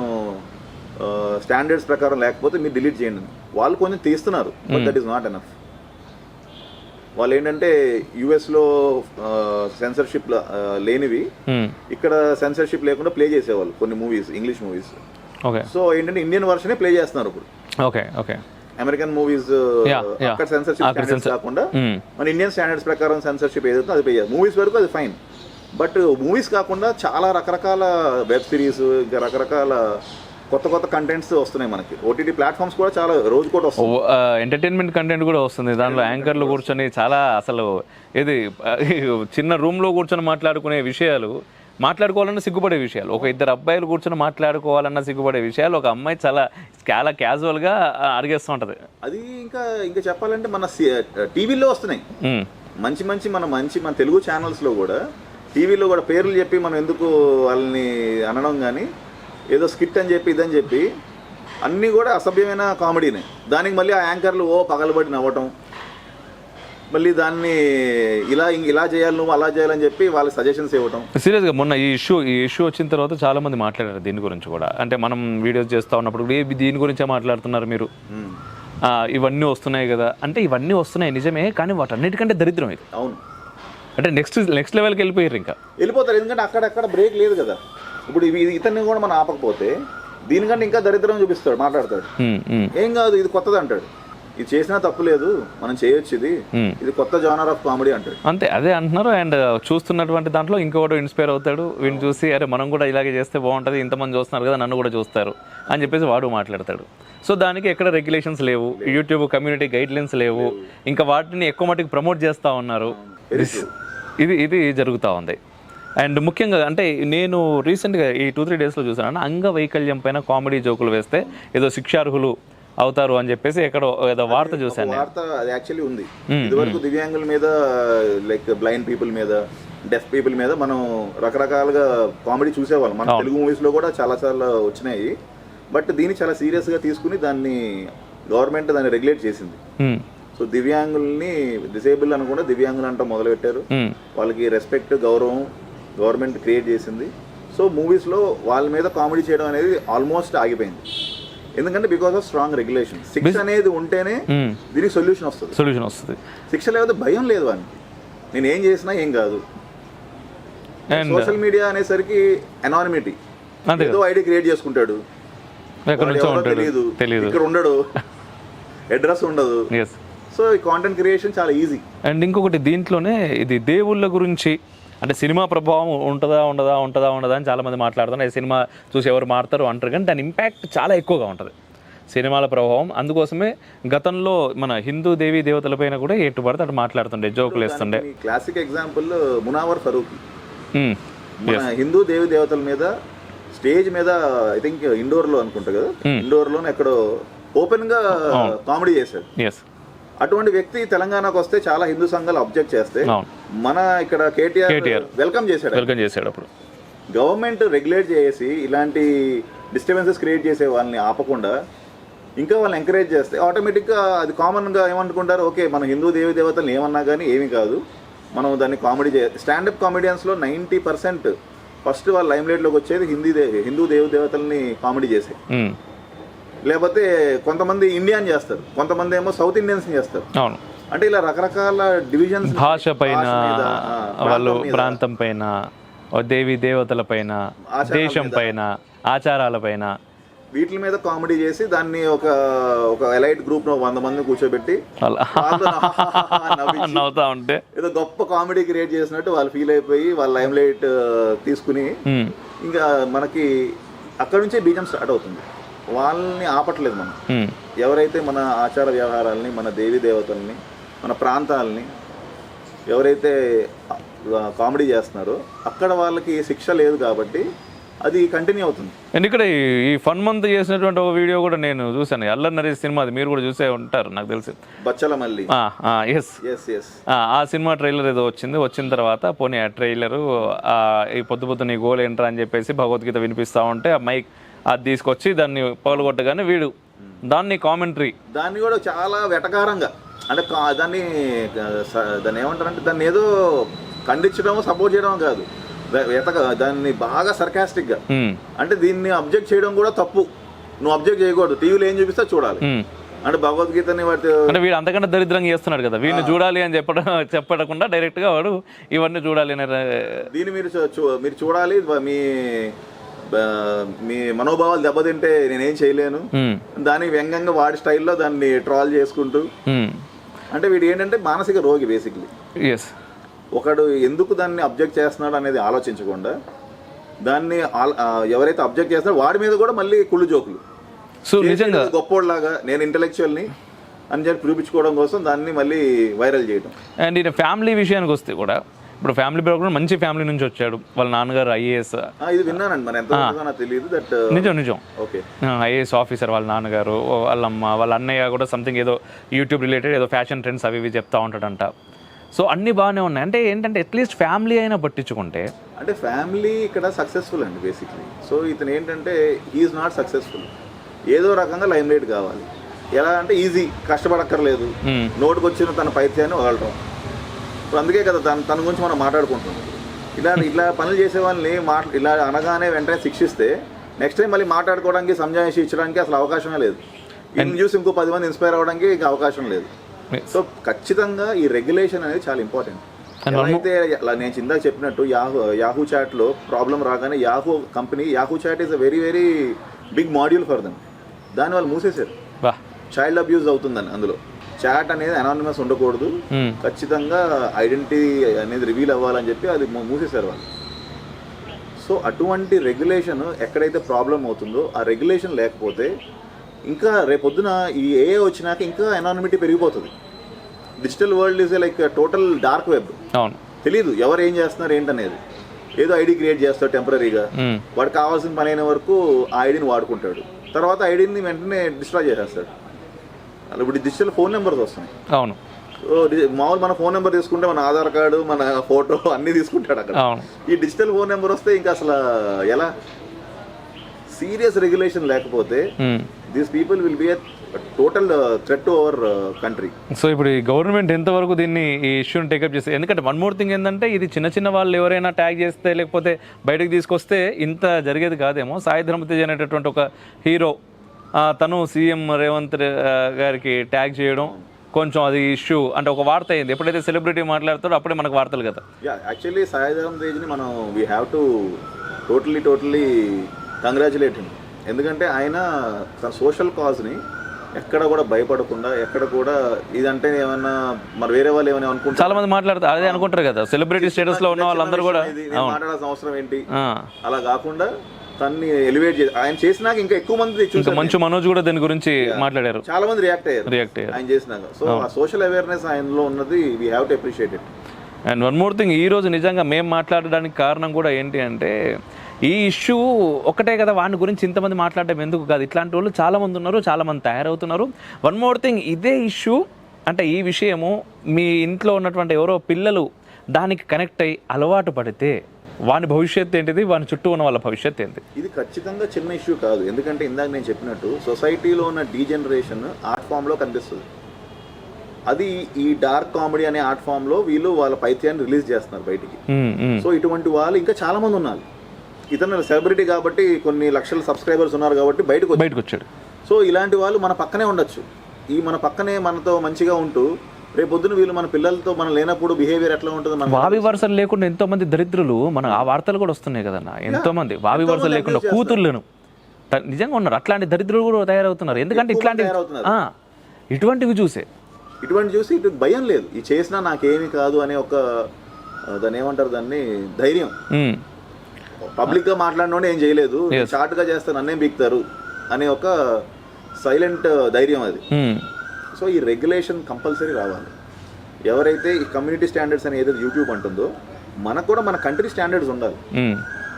స్టాండర్డ్స్ ప్రకారం లేకపోతే మీరు డిలీట్ చేయండి. వాళ్ళు కొంచెం తీస్తున్నారు but that is not enough వాళ్ళు ఏంటంటే యుఎస్లో సెన్సర్షిప్ లేనివి. ఇక్కడ సెన్సర్షిప్ లేకుండా ప్లే చేసేవాళ్ళు కొన్ని మూవీస్ ఇంగ్లీష్ మూవీస్. సో ఏంటంటే ఇండియన్ వర్షనే ప్లే చేస్తున్నారు ఇప్పుడు. Okay okay. American movies. అక్కడ సెన్సర్షిప్ కాకుండా. మన ఇండియన్ స్టాండర్డ్స్ ప్రకారం సెన్సర్షిప్ ఏదైతే అది పే చేయాలి మూవీస్ వరకు అది ఫైన్ బట్ మూవీస్ కాకుండా చాలా రకరకాల వెబ్ సిరీస్ ఇంకా రకరకాల కొత్త కొత్త కంటెంట్స్ వస్తున్నాయి మనకి. ఓటీటీ ప్లాట్ఫామ్స్ కూడా చాలా రోజు కూడా వస్తుంది ఎంటర్టైన్మెంట్ కంటెంట్ కూడా వస్తుంది. దానిలో యాంకర్లు కూర్చొని చాలా అసలు ఇది చిన్న రూమ్లో కూర్చొని మాట్లాడుకునే విషయాలు మాట్లాడుకోవాలన్న సిగ్గుపడే విషయాలు. ఒక ఇద్దరు అబ్బాయిలు కూర్చొని మాట్లాడుకోవాలన్న సిగ్గుపడే విషయాలు ఒక అమ్మాయి చాలా చాలా క్యాజువల్గా అడిగేస్తూ ఉంటుంది. అది ఇంకా ఇంకా చెప్పాలంటే మన టీవీలో వస్తున్నాయి. మంచి మంచి మన మంచి మన తెలుగు ఛానల్స్లో కూడా టీవీలో కూడా పేర్లు చెప్పి మనం ఎందుకు వాళ్ళని అనడం కానీ ఏదో స్కిట్ అని చెప్పి ఇదని చెప్పి అన్నీ కూడా అసభ్యమైన కామెడీనే. దానికి మళ్ళీ ఆ యాంకర్లు ఓ పగలబడి నవ్వటం. మళ్ళీ దాన్ని ఇలా ఇలా చేయాలి నువ్వు అలా చేయాలని చెప్పి వాళ్ళకి సజెషన్స్ ఇవ్వటం. సీరియస్గా మొన్న ఈ ఇష్యూ ఈ ఇష్యూ వచ్చిన తర్వాత చాలా మంది మాట్లాడారు దీని గురించి కూడా. అంటే మనం వీడియోస్ చేస్తూ ఉన్నప్పుడు "ఏ, దీని గురించే మాట్లాడుతున్నారు మీరు? ఇవన్నీ వస్తున్నాయి కదా. అంటే ఇవన్నీ వస్తున్నాయి నిజమే కానీ వాటన్నిటికంటే దరిద్రం ఇది. అవును. అంటే నెక్స్ట్ నెక్స్ట్ లెవెల్కి వెళ్ళిపోయారు ఇంకా. వెళ్ళిపోతారు ఎందుకంటే అక్కడక్కడ బ్రేక్ లేదు కదా. ఇప్పుడు ఇవి ఇతన్ని కూడా మనం ఆపకపోతే దీనికంటే ఇంకా దరిద్రం చూపిస్తాడు మాట్లాడతాడు. ఏం కాదు ఇది కొత్తది అంటాడు. ఇది చేసినా తప్పు లేదు మనం చేయొచ్చు ఇది. ఇది కొత్త జానర్ ఆఫ్ కామెడీ అంటాడు. అంతే అదే అంటున్నారు. అండ్ చూస్తున్నటువంటి దాంట్లో ఇంకొకటి ఇన్స్పైర్ అవుతాడు. వీడిని చూసి అరే మనం కూడా ఇలాగే చేస్తే బాగుంటుంది ఇంతమంది చూస్తున్నారు కదా నన్ను కూడా చూస్తారు. అని చెప్పేసి వాడు మాట్లాడతాడు. సో దానికి ఎక్కడ రెగ్యులేషన్స్ లేవు. యూట్యూబ్ కమ్యూనిటీ గైడ్ లైన్స్ లేవు. ఇంకా వాటిని ఎక్కువ మటుకు ప్రమోట్ చేస్తూ ఉన్నారు. ఇది ఇది జరుగుతూ ఉంది. అండ్ ముఖ్యంగా అంటే నేను రీసెంట్గా ఈ టూ త్రీ డేస్లో చూసాను అంగవైకల్యం పైన కామెడీ జోకులు వేస్తే ఏదో శిక్షార్హులు అవుతారు అని చెప్పేసి ఎక్కడో ఏదో వార్త నేను. వార్త అది యాక్చువల్లీ ఉంది. ఇదివరకు దివ్యాంగుల మీద లైక్ బ్లైండ్ పీపుల్ మీద డెఫ్ పీపుల్ మీద మనం రకరకాలుగా కామెడీ చూసేవాళ్ళం. మన తెలుగు మూవీస్లో కూడా చాలా చాలా వచ్చినాయి. బట్ దీన్ని చాలా సీరియస్గా తీసుకుని దాన్ని గవర్నమెంట్ దాన్ని రెగ్యులేట్ చేసింది. సో దివ్యాంగుల్ని డిసేబుల్ అనకుండా దివ్యాంగులు అంటాం మొదలుపెట్టారు. వాళ్ళకి రెస్పెక్ట్ గౌరవం గవర్నమెంట్ క్రియేట్ చేసింది. సో మూవీస్లో వాళ్ళ మీద కామెడీ చేయడం అనేది ఆల్మోస్ట్ ఆగిపోయింది. ఎందుకంటే బికాస్ ఆఫ్ స్ట్రాంగ్ రెగ్యులేషన్. శిక్ష అనేది ఉంటేనే. దీనికి సొల్యూషన్ వస్తుంది. సొల్యూషన్ వస్తుంది. శిక్ష లేకపోతే భయం లేదు వానికి. నేను ఏం చేసినా ఏం కాదు. అండ్ సోషల్ మీడియా అనేసరికి అనానిమిటీ ఏదో ఐడి క్రియేట్ చేసుకుంటాడు. తెలియదు ఇక్కడ ఉండడు. అడ్రస్ ఉండదు. సో ఈ కాంటెంట్ క్రియేషన్ చాలా ఈజీ అండ్ ఇంకొకటి దీంట్లోనే ఇది దేవుళ్ళ గురించి అంటే సినిమా ప్రభావం ఉంటుందా ఉండదా ఉంటుందా ఉండదా అని చాలామంది మాట్లాడుతున్నారు. ఈ సినిమా చూసి ఎవరు మారుతారు అంటారు కానీ దాని ఇంపాక్ట్ చాలా ఎక్కువగా ఉంటుంది. సినిమాల ప్రభావం అందుకోసమే గతంలో మన హిందూ దేవీ దేవతలపైన కూడా ఎటు పడితే అటు మాట్లాడుతుండే జోకులు వేస్తుండే. క్లాసిక్ ఎగ్జాంపుల్ మునావర్ ఫరూక్ హిందూ దేవి దేవతల మీద స్టేజ్ మీద ఐ థింక్ ఇండోర్లో అనుకుంటా కదా. ఇండోర్లోనే ఎక్కడో ఓపెన్గా కామెడీ చేశాడు. ఎస్ అటువంటి వ్యక్తి తెలంగాణకు వస్తే చాలా హిందూ సంఘాలు అబ్జెక్ట్ చేస్తే మన ఇక్కడ కేటీఆర్. వెల్కమ్ చేశాడు. వెల్కమ్ చేసాడు అప్పుడు. గవర్నమెంట్ రెగ్యులేట్ చేసి ఇలాంటి డిస్టర్బెన్సెస్ క్రియేట్ చేసే వాళ్ళని ఆపకుండా ఇంకా వాళ్ళని ఎంకరేజ్ చేస్తే ఆటోమేటిక్గా అది కామన్గా ఏమనుకుంటారు? ఓకే మన హిందూ దేవి దేవతలు ఏమన్నా కానీ ఏమీ కాదు. మనం దాన్ని కామెడీ చే స్టాండప్ కామెడియన్స్లో నైంటీ పర్సెంట్ ఫస్ట్ వాళ్ళ లైమ్ లైట్లోకి వచ్చేది హిందీ హిందూ దేవి దేవతల్ని కామెడీ చేసే. లేకపోతే కొంతమంది ఇండియన్ చేస్తారు కొంతమంది ఏమో సౌత్ ఇండియన్స్ చేస్తారు. అవును. అంటే ఇలా రకరకాల డివిజన్స్ భాష పైన వాళ్ళు ప్రాంతం పైన దేవి దేవతల పైన దేశం పైన ఆచారాల పైన. వీటి మీద కామెడీ చేసి దాన్ని ఒక ఒక ఎలైట్ గ్రూప్లో వంద మంది కూర్చోబెట్టి నవ్వుతా ఉంటే. ఏదో గొప్ప కామెడీ క్రియేట్ చేసినట్టు వాళ్ళు ఫీల్ అయిపోయి వాళ్ళ లైమ్ లైట్ తీసుకుని. ఇంకా మనకి అక్కడ నుంచే బీజం స్టార్ట్ అవుతుంది. వాళ్ళని ఆపట్లేదు మనం. ఎవరైతే మన ఆచార వ్యవహారాలని మన దేవి దేవతల్ని మన ప్రాంతాలని ఎవరైతే కామెడీ చేస్తున్నారో అక్కడ వాళ్ళకి శిక్ష లేదు కాబట్టి అది కంటిన్యూ అవుతుంది. అండ్ ఇక్కడ ఈ- ఫన్ మంత్ చేసినటువంటి ఒక వీడియో కూడా నేను చూశాను. అల్లరి నరేష్ సినిమా అది మీరు కూడా చూసే ఉంటారు నాకు తెలిసి. Bachchala Malli. Yes yes yes ఆ సినిమా ట్రైలర్ ఏదో వచ్చింది. వచ్చిన తర్వాత పోనీ ఆ ట్రైలరు ఈ పొద్దు పొద్దు నీ గోల్ ఏంట్రా అని చెప్పేసి భగవద్గీత వినిపిస్తా ఉంటే ఆ మైక్ అది తీసుకొచ్చి దాన్ని పగలగొట్టగానే వీడు దాన్ని కామెంటరీ దాన్ని కూడా చాలా వెటకారంగా. అంటే దాన్ని దాన్ని ఏమంటారంటే దాన్ని ఏదో ఖండించడం సపోర్ట్ చేయడం కాదు. వెతక దాన్ని బాగా సర్కాస్టిక్గా అంటే దీన్ని అబ్జెక్ట్ చేయడం కూడా తప్పు. నువ్వు అబ్జెక్ట్ చేయకూడదు. టీవీలో ఏం చూపిస్తే చూడాలి. అంటే భగవద్గీతని వాటి అంటే వీడు అంతకంటే దరిద్రంగా చేస్తున్నాడు కదా. వీడిని చూడాలి అని చెప్పడం చెప్పకుండా డైరెక్ట్గా వాడు ఇవన్నీ చూడాలి అని దీన్ని మీరు మీరు చూడాలి. మీ మీ మనోభావాలు దెబ్బతింటే నేనేం చేయలేను. మ్మ్. దాన్ని వ్యంగ్యంగా వాడి స్టైల్లో దాన్ని ట్రాల్ చేసుకుంటూ. అంటే వీడు ఏంటంటే మానసిక రోగి బేసిక్లీ ఎస్ ఒకడు ఎందుకు దాన్ని అబ్జెక్ట్ చేస్తున్నాడు అనేది ఆలోచించకుండా దాన్ని ఎవరైతే అబ్జెక్ట్ చేస్తున్నారో వాడి మీద కూడా మళ్ళీ కుళ్ళు జోకులు. సో నిజంగా గొప్పోళ్ళలాగా నేను ఇంటలెక్చువల్ని అని చెప్పి చూపించుకోవడం కోసం దాన్ని మళ్ళీ వైరల్ చేయడం అండ్ ఈయన ఫ్యామిలీ విషయానికి వస్తే కూడా ఇప్పుడు ఫ్యామిలీ బ్యాక్గ్రౌండ్ మంచి ఫ్యామిలీ నుంచి వచ్చాడు. వాళ్ళ నాన్నగారు ఐఏఎస్. ఆ, ఇది విన్నానండి మరి ఎంత ఉంటుందో నాకు తెలియదు దట్ నిజం నిజం. ఓకే. ఐఏఎస్ ఆఫీసర్ వాళ్ళ నాన్నగారు వాళ్ళ అమ్మ వాళ్ళ అన్నయ్య కూడా సంథింగ్ ఏదో యూట్యూబ్ రిలేటెడ్ ఏదో ఫ్యాషన్ ట్రెండ్స్ అవి ఇవి చెప్తా ఉంటాడంట. సో అన్నీ బాగానే ఉన్నాయి. అంటే ఏంటంటే అట్లీస్ట్ ఫ్యామిలీ అయినా పట్టించుకుంటే. అంటే ఫ్యామిలీ ఇక్కడ సక్సెస్ఫుల్ అండి బేసిక్లీ సో ఇతను ఏంటంటే ఈజ్ నాట్ సక్సెస్ఫుల్ ఏదో రకంగా లైమ్ లైట్ కావాలి. ఎలా అంటే ఈజీ కష్టపడక్కర్లేదు. మ్మ్. నోటికి వచ్చిన తన పైత్యాన్ని వదలటం. ఇప్పుడు అందుకే కదా తన తన గురించి మనం మాట్లాడుకుంటున్నాం. ఇలా ఇలా పనులు చేసే వాళ్ళని మాట్ ఇలా అనగానే వెంటనే శిక్షిస్తే నెక్స్ట్ టైం మళ్ళీ మాట్లాడుకోవడానికి సంజాయిషి ఇచ్చడానికి అసలు అవకాశమే లేదు. ఈయన చూసి ఇంకో పది మంది ఇన్స్పైర్ అవ్వడానికి ఇంకా అవకాశం లేదు. సో ఖచ్చితంగా ఈ రెగ్యులేషన్ అనేది చాలా ఇంపార్టెంట్ అయితే అలా నేను ఇందాక చెప్పినట్టు యాహూ యాహూ చాట్లో ప్రాబ్లం రాగానే Yahoo company Yahoo chat is a very very big module for them దాన్ని వాళ్ళు మూసేశారు. చైల్డ్ అబ్యూజ్ అవుతుందని అందులో. చాట్ అనేది అనానిమస్ ఉండకూడదు. మ్మ్. ఖచ్చితంగా ఐడెంటిటీ అనేది రివీల్ అవ్వాలని చెప్పి అది మూసేశారు వాళ్ళు. సో అటువంటి రెగ్యులేషన్ ఎక్కడైతే ప్రాబ్లం అవుతుందో ఆ రెగ్యులేషన్ లేకపోతే ఇంకా రేపొద్దున ఈ ఏ వచ్చినాక ఇంకా ఎనానిమిటీ పెరిగిపోతుంది. Digital world is like total dark web తెలీదు ఎవరు ఏం చేస్తున్నారు ఏంటనేది. ఏదో ఐడి క్రియేట్ చేస్తాడు టెంపరీగా మ్మ్. వాడికి కావాల్సిన పని అయిన వరకు ఆ ఐడిని వాడుకుంటాడు. తర్వాత ఐడిని వెంటనే డిస్ట్రాయ్ చేసేస్తాడు. ఇప్పుడు డిజిటల్ ఫోన్ నెంబర్స్ వస్తున్నాయి. అవును. మామూలు మన ఫోన్ నెంబర్ తీసుకుంటే మన ఆధార్ కార్డు మన ఫోటో అన్ని తీసుకుంటాడు అక్కడ. అవును. ఈ డిజిటల్ ఫోన్ నెంబర్ వస్తే ఇంకా అసలు ఎలా? సీరియస్ రెగ్యులేషన్ లేకపోతే. These people will be total threat to our country so ఇప్పుడు ఈ గవర్నమెంట్ ఎంతవరకు దీన్ని ఈ ఇష్యూని టేకప్ చేస్తే ఎందుకంటే వన్ మోర్ థింగ్ ఏంటంటే ఇది చిన్న చిన్న వాళ్ళు ఎవరైనా ట్యాగ్ చేస్తే లేకపోతే బయటకు తీసుకొస్తే ఇంత జరిగేది కాదేమో. సాయి ధర్మతేజ్ అనేటటువంటి ఒక హీరో తను సీఎం రేవంత్ గారికి ట్యాగ్ చేయడం కొంచెం అది ఇష్యూ. అంటే ఒక వార్త అయింది. ఎప్పుడైతే సెలబ్రిటీ మాట్లాడతారో అప్పుడే మనకు వార్తలు కదా. యాక్చువల్లీ సాయిధరం తేజ్ని మనం we have to totally totally congratulate ఎందుకంటే ఆయన తన సోషల్ కాజ్ని ఎక్కడ కూడా భయపడకుండా ఎక్కడ కూడా ఇదంటే ఏమన్నా మరి వేరే వాళ్ళు ఏమైనా అనుకుంటారు? చాలా మంది మాట్లాడతారు అదే అనుకుంటారు కదా. సెలబ్రిటీ స్టేటస్లో ఉన్న వాళ్ళందరూ కూడా. మాట్లాడాల్సిన అవసరం ఏంటి? అలా కాకుండా తన్ని ఎలివేట్ చేసి ఆయన చేసినాక ఇంకా ఎక్కువ మంది ఇంకా మంచు మనోజ్ కూడా దీని గురించి మాట్లాడారు. చాలా మంది రియాక్ట్ అయ్యారు. రియాక్ట్ అయ్యారు. ఆయన చేసినాక. సో ఆ సోషల్ అవేర్నెస్ ఆయనలో ఉన్నది we have to appreciate it and one more thing ఈ రోజు నిజంగా మేము మాట్లాడడానికి కారణం కూడా ఏంటి అంటే ఈ ఇష్యూ ఒకటే కదా వాని గురించి ఇంతమంది మాట్లాడడం ఎందుకు కాదు. ఇట్లాంటి వాళ్ళు చాలా మంది ఉన్నారు చాలా మంది తయారవుతున్నారు. వన్ మోర్ థింగ్ ఇదే ఇష్యూ అంటే ఈ విషయము మీ ఇంట్లో ఉన్నటువంటి ఎవరో పిల్లలు దానికి కనెక్ట్ అయ్యి అలవాటు పడితే వాని భవిష్యత్తు ఏంటిది? వాని చుట్టూ ఉన్న వాళ్ళ భవిష్యత్తు ఏంటి ఇది ఖచ్చితంగా చిన్న ఇష్యూ కాదు. ఎందుకంటే ఇందాక నేను చెప్పినట్టు సొసైటీలో ఉన్న డీజనరేషన్ ఆర్ట్ ఫామ్లో కనిపిస్తుంది. అది ఈ డార్క్ కామెడీ అనే ఆర్ట్ ఫామ్లో వీళ్ళు వాళ్ళ పైత్యాన్ని రిలీజ్ చేస్తున్నారు బయటికి. సో ఇటువంటి వాళ్ళు ఇంకా చాలా మంది ఉన్నారు. ఇతను సెలబ్రిటీ కాబట్టి కొన్ని లక్షల సబ్స్క్రైబర్స్ ఉన్నారు కాబట్టి బయటకు బయటకు వచ్చాడు సో ఇలాంటి వాళ్ళు మన పక్కనే ఉండొచ్చు. ఈ మన పక్కనే మనతో మంచిగా ఉంటూ రేపు పొద్దున వీళ్ళు మన పిల్లలతో మనం లేనప్పుడు బిహేవియర్ ఎట్లా ఉంటుంది మన వావి వరుసలు లేకుండా ఎంతో మంది దరిద్రులు మన ఆ వార్తలు కూడా వస్తున్నాయి కదన్న ఎంతో మంది వావి వరుసలు లేకుండా కూతుర్లను. నిజంగా ఉన్నారు. అట్లాంటి దరిద్రులు కూడా తయారవుతున్నారు. ఎందుకంటే ఇట్లాంటి ఇటువంటివి చూసే. ఇటువంటి చూసి ఇటు భయం లేదు. ఈ చేసినా నాకేమి కాదు అనే ఒక దాన్ని ఏమంటారు దాన్ని? ధైర్యం. పబ్లిక్గా మాట్లాడినోడే ఏం చేయలేదు. షార్ట్గా చేస్తే నన్నేం బీక్తారు? అనే ఒక సైలెంట్ ధైర్యం అది. సో ఈ రెగ్యులేషన్ కంపల్సరీ రావాలి. ఎవరైతే ఈ కమ్యూనిటీ స్టాండర్డ్స్ అని ఏదైతే యూట్యూబ్ అంటుందో మనకు కూడా మన కంట్రీ స్టాండర్డ్స్ ఉండాలి.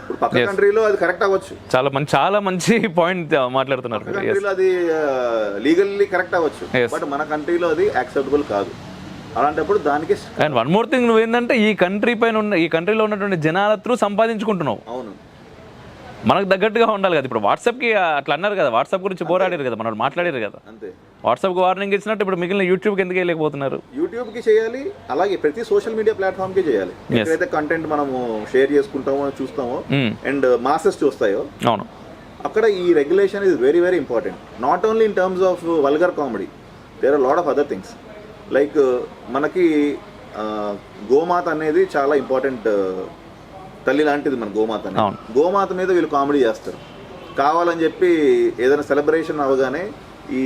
ఇప్పుడు పక్క కంట్రీలో అది కరెక్ట్ అవ్వచ్చు. చాలా మంచి చాలా మంచి పాయింట్ మాట్లాడుతున్నారు. కంట్రీలో అది లీగల్లీ కరెక్ట్ అవ్వచ్చు. బట్ మన కంట్రీలో అది యాక్సెప్టబుల్ కాదు. అలాంటప్పుడు దానికి అండ్ వన్ మోర్ థింగ్ నువ్వేంటంటే ఈ కంట్రీ పైన ఉన్న ఈ కంట్రీలో ఉన్నటువంటి జనాల త్రూ సంపాదించుకుంటున్నావు. అవును. మనకు తగ్గట్టుగా ఉండాలి కదా. ఇప్పుడు వాట్సాప్కి అట్లా అన్నారు కదా. వాట్సాప్ గురించి పోరాడారు కదా. మనం మాట్లాడారు కదా. అంతే. వాట్సాప్కి వార్నింగ్ ఇచ్చినట్టు ఇప్పుడు మిగిలిన యూట్యూబ్కి ఎందుకు వెళ్ళలేకపోతున్నారు యూట్యూబ్కి చేయాలి అలాగే ప్రతి సోషల్ మీడియా ప్లాట్ఫామ్కి చేయాలి ఎక్కడైతే కంటెంట్ మనము షేర్ చేసుకుంటామో చూస్తామో ఉమ్, అండ్ మాసెస్ చూస్తాయో అవును. అక్కడ ఈ regulation is very very important not only in terms of vulgar comedy there are lot of other things like మనకి గోమాత అనేది చాలా ఇంపార్టెంట్ తల్లి లాంటిది మన గోమాత. గోమాత మీద వీళ్ళు కామెడీ చేస్తారు. కావాలని చెప్పి ఏదైనా సెలబ్రేషన్ అవగానే ఈ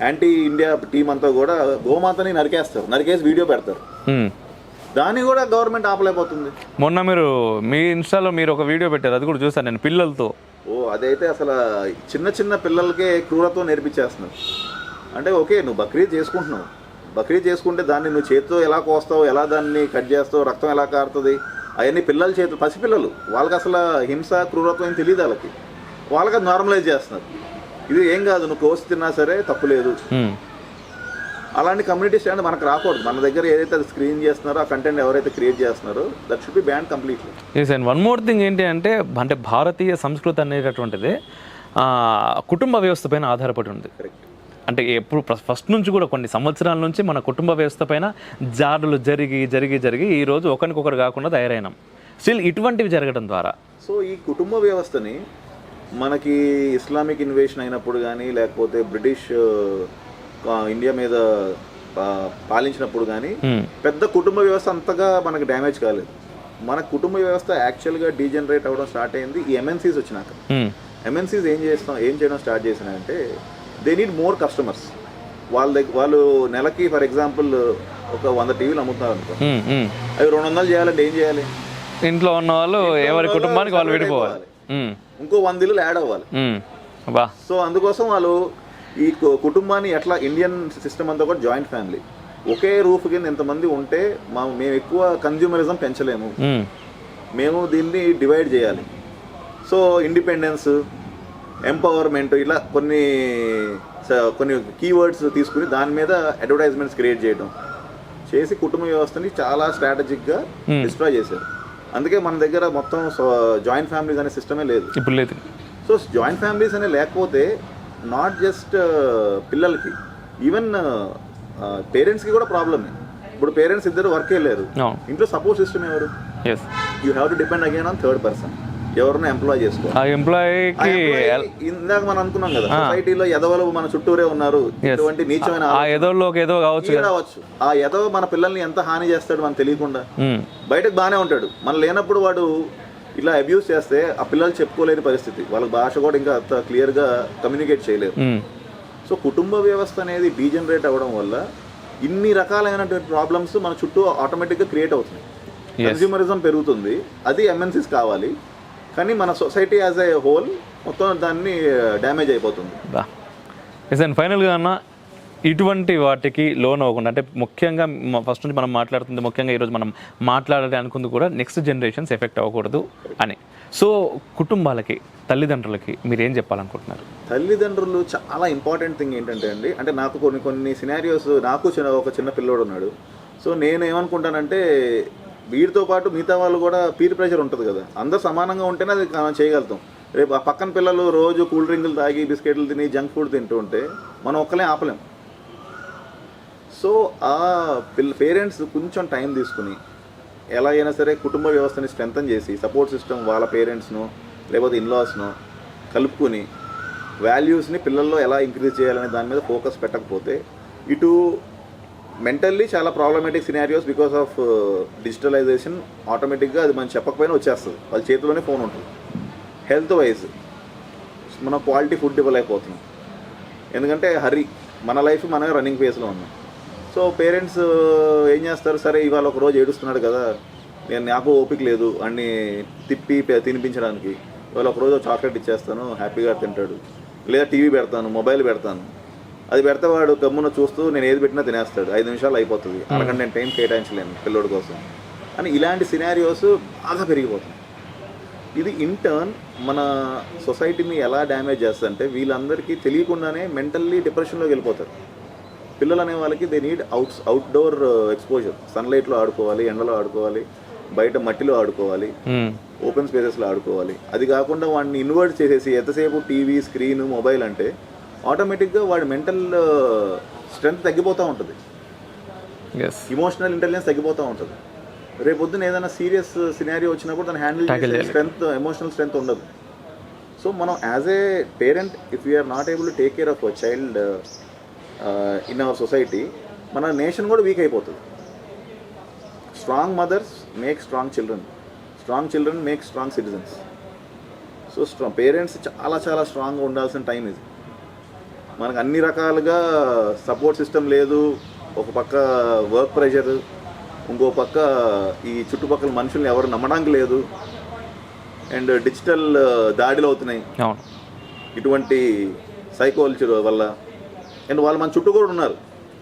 యాంటీ ఇండియా టీం అంతా కూడా గోమాతని నరికేస్తారు నరికేసి వీడియో పెడతారు. దాన్ని కూడా గవర్నమెంట్ ఆపలేకపోతుంది. మొన్న మీరు మీ ఇన్స్టాలో మీరు ఒక వీడియో పెట్టారు అది కూడా చూసాను నేను పిల్లలతో. ఓ అదైతే అసలు చిన్న చిన్న పిల్లలకే క్రూరత్వం నేర్పించేస్తున్నారు. అంటే ఓకే నువ్వు బక్రీద్ చేసుకుంటున్నావు. బక్రీద్ చేసుకుంటే దాన్ని నువ్వు చేతితో ఎలా కోస్తావు ఎలా దాన్ని కట్ చేస్తావు రక్తం ఎలా కారుతుంది అవన్నీ పిల్లల చేతులు పసిపిల్లలు. వాళ్ళకి అసలు హింస క్రూరత్వం ఏం తెలియదు వాళ్ళకి. వాళ్ళకి అది నార్మలైజ్ చేస్తున్నారు. ఇది ఏం కాదు నువ్వు కోసి తిన్నా సరే తప్పు లేదు. ఉమ్. అలాంటి కమ్యూనిటీ స్టాండ్ మనకు రాకూడదు. మన దగ్గర ఏదైతే అది స్క్రీన్ చేస్తున్నారో ఆ కంటెంట్ ఎవరైతే క్రియేట్ చేస్తున్నారో that should be ban completely yes and one more thing ఏంటి అంటే అంటే భారతీయ సంస్కృతి అనేటటువంటిది ఆ, కుటుంబ వ్యవస్థ పైన ఆధారపడి ఉంది. కరెక్ట్ అంటే ఎప్పుడు ఫస్ట్ నుంచి కూడా కొన్ని సంవత్సరాల నుంచి మన కుటుంబ వ్యవస్థ పైన జాడులు జరిగి జరిగి జరిగి ఈ రోజు ఒకరికొకరు కాకుండా తయారైనాం. స్టిల్ ఇటువంటివి జరగడం ద్వారా. సో ఈ కుటుంబ వ్యవస్థని మనకి ఇస్లామిక్ ఇన్వేషన్ అయినప్పుడు కానీ లేకపోతే బ్రిటిష్ ఇండియా మీద పాలించినప్పుడు కానీ పెద్ద కుటుంబ వ్యవస్థ అంతగా మనకు డ్యామేజ్ కాలేదు. మన కుటుంబ వ్యవస్థ యాక్చువల్గా డీజనరేట్ అవ్వడం స్టార్ట్ అయింది ఈ ఎంఎన్సీస్ వచ్చినాక. ఎంఎన్సీస్ ఏం చేస్తాం ఏం చేయడం స్టార్ట్ చేసినాయంటే దే నీడ్ మోర్ కస్టమర్స్ వాళ్ళ దగ్గర వాళ్ళు నెలకి ఫర్ ఎగ్జాంపుల్ ఒక వంద టీవీలు అమ్ముతున్నారు అనుకో. అవి రెండు వందలు చేయాలంటే ఏం చేయాలి? ఇంట్లో ఉన్న వాళ్ళు ఎవరి కుటుంబానికి వాళ్ళు విడిపోవాలి. ఇంకో వంద ఇల్లులు యాడ్ అవ్వాలి. సో అందుకోసం వాళ్ళు ఈ కుటుంబాన్ని ఎట్లా ఇండియన్ సిస్టమ్ అంతా కూడా జాయింట్ ఫ్యామిలీ ఒకే రూఫ్ కింద ఎంతమంది ఉంటే మా మేము ఎక్కువ కన్జ్యూమరిజం పెంచలేము. మేము. దీన్ని డివైడ్ చేయాలి. సో ఇండిపెండెన్స్ ఎంపవర్మెంట్ ఇలా కొన్ని కొన్ని కీవర్డ్స్ తీసుకుని దాని మీద అడ్వర్టైజ్మెంట్స్ క్రియేట్ చేయడం చేసి కుటుంబ వ్యవస్థని చాలా స్ట్రాటజిక్గా డిస్ట్రాయ్ చేశారు. అందుకే మన దగ్గర మొత్తం జాయింట్ ఫ్యామిలీస్ అనే సిస్టమే లేదు. ఇప్పుడు లేదు. సో జాయింట్ ఫ్యామిలీస్ అనే లేకపోతే నాట్ జస్ట్ పిల్లలకి ఈవెన్ పేరెంట్స్కి కూడా ప్రాబ్లమే ఇప్పుడు పేరెంట్స్ ఇద్దరు వర్క్ వెళ్ళారు ఇంట్లో సపోర్ట్ సిస్టమ్ ఎవరు? You have to depend again on third person ఎవరినో ఎంప్లాయ్ చేసుకోవాలి ఆ ఎంప్లాయీకి ఇందాక మనం అనుకున్నాం కదా సొసైటీలో ఎదవలు మన చుట్టూరే ఉన్నారు ఇటువంటి నీచమైన ఆ ఏదోలోకి ఏదో కావచ్చు ఆలోచన రావచ్చు. ఆ ఎదవ మన పిల్లల్ని ఎంత హాని చేస్తాడు మనకు తెలియకుండా. బయటకు బాగానే ఉంటాడు. మన లేనప్పుడు వాడు ఇలా అబ్యూస్ చేస్తే ఆ పిల్లలు చెప్పుకోలేని పరిస్థితి. వాళ్ళ భాష కూడా ఇంకా అంత క్లియర్గా కమ్యూనికేట్ చేయలేరు. ఉమ్, సో కుటుంబ వ్యవస్థ అనేది డీజనరేట్ అవ్వడం వల్ల ఇన్ని రకాలైనటువంటి ప్రాబ్లమ్స్ మన చుట్టూ ఆటోమేటిక్గా క్రియేట్ అవుతున్నాయి. కన్స్యూమరిజం పెరుగుతుంది. అది ఎంఎన్సీస్ కావాలి. కానీ మన సొసైటీ యాజ్ ఏ హోల్ మొత్తం దాన్ని డ్యామేజ్ అయిపోతుంది. ఎస్ అండ్ ఫైనల్గా అన్న ఇటువంటి వాటికి లోన్ అవ్వకుండా అంటే ముఖ్యంగా ఫస్ట్ నుంచి మనం మాట్లాడుతుంది ముఖ్యంగా ఈరోజు మనం మాట్లాడాలి అనుకుంది కూడా నెక్స్ట్ జనరేషన్స్ ఎఫెక్ట్ అవ్వకూడదు అని. సో కుటుంబాలకి తల్లిదండ్రులకి మీరు ఏం చెప్పాలనుకుంటున్నారు? తల్లిదండ్రులు చాలా ఇంపార్టెంట్ థింగ్ ఏంటంటే అండి అంటే నాకు కొన్ని కొన్ని సినారియోస్ నాకు చిన్న ఒక చిన్న పిల్లోడు ఉన్నాడు. సో నేను ఏమనుకుంటానంటే వీడితో పాటు మిగతా వాళ్ళు కూడా పీర్ ప్రెషర్ ఉంటుంది కదా. అందరు సమానంగా ఉంటేనే అది మనం చేయగలుగుతాం. రేపు ఆ పక్కన పిల్లలు రోజు కూల్ డ్రింకులు తాగి బిస్కెట్లు తిని జంక్ ఫుడ్ తింటూ ఉంటే మనం ఒక్కలే ఆపలేం. సో ఆ పిల్ల పేరెంట్స్ కొంచెం టైం తీసుకుని ఎలా అయినా సరే కుటుంబ వ్యవస్థని స్ట్రెంగ్తన్ చేసి సపోర్ట్ సిస్టమ్ వాళ్ళ పేరెంట్స్ను లేకపోతే ఇన్లాస్ను కలుపుకొని వాల్యూస్ని పిల్లల్లో ఎలా ఇంక్రీజ్ చేయాలనే దాని మీద ఫోకస్ పెట్టకపోతే ఇటు మెంటల్లీ చాలా problematic scenarios because of digitalization ఆటోమేటిక్గా అది మనం చెప్పకపోయినా వచ్చేస్తుంది. వాళ్ళ చేతిలోనే ఫోన్ ఉంటుంది. హెల్త్ వైజ్ మనం క్వాలిటీ ఫుడ్ ఇవ్వలేకపోతున్నాం. ఎందుకంటే హరి మన లైఫ్ మనమే రన్నింగ్ ఫేస్లో ఉన్నాం. సో పేరెంట్స్ uh, ఏం చేస్తారు? సరే ఇవాళ ఒక రోజు ఏడుస్తున్నాడు కదా. నేను నాకు ఓపిక లేదు. అన్ని తిప్పి తినిపించడానికి. ఇవాళ ఒక రోజు చాక్లెట్ ఇచ్చేస్తాను. హ్యాపీగా తింటాడు. లేదా టీవీ పెడతాను మొబైల్ పెడతాను. అది పెడితే వాడు గమ్మున చూస్తూ నేను ఏది పెట్టినా తినేస్తాడు. ఐదు నిమిషాలు అయిపోతుంది. అరగంట నేను టైం కేటాయించలేను పిల్లోడి కోసం. అని ఇలాంటి సినారియోస్ బాగా పెరిగిపోతాయి ఇది ఇంటర్న్ మన సొసైటీని ఎలా డ్యామేజ్ చేస్తుందంటే వీళ్ళందరికీ తెలియకుండానే మెంటల్లీ డిప్రెషన్లోకి వెళ్ళిపోతారు. పిల్లలు అనే వాళ్ళకి they need outs outdoor exposure సన్లైట్లో ఆడుకోవాలి ఎండలో ఆడుకోవాలి బయట మట్టిలో ఆడుకోవాలి ఓపెన్ స్పేసెస్లో ఆడుకోవాలి. అది కాకుండా వాడిని ఇన్వర్ట్ చేసేసి ఎంతసేపు టీవీ స్క్రీన్ మొబైల్ అంటే ఆటోమేటిక్గా వాడి మెంటల్ స్ట్రెంగ్త్ తగ్గిపోతూ ఉంటుంది. ఇమోషనల్ ఇంటెలిజెన్స్ తగ్గిపోతూ ఉంటుంది. రేపు పొద్దున ఏదైనా సీరియస్ సినారియో వచ్చినప్పుడు దాన్ని హ్యాండిల్ చేసే స్ట్రెంత్ ఎమోషనల్ స్ట్రెంత్ ఉండదు. సో మనం as a parent if you are not able to take care of a child in our society మన నేషన్ కూడా వీక్ అయిపోతుంది. Strong mothers make strong children strong children make strong citizens so strong parents చాలా చాలా స్ట్రాంగ్గా ఉండాల్సిన time ఇది. మనకు అన్ని రకాలుగా సపోర్ట్ సిస్టమ్ లేదు. ఒక పక్క వర్క్ ప్రెషర్ ఇంకో పక్క ఈ చుట్టుపక్కల మనుషుల్ని ఎవరు నమ్మడానికి లేదు. అండ్ డిజిటల్ దాడిలు అవుతున్నాయి. ఇటువంటి సైకోల్చర్ వల్ల. అండ్ వాళ్ళు మన చుట్టూ కూడా ఉన్నారు.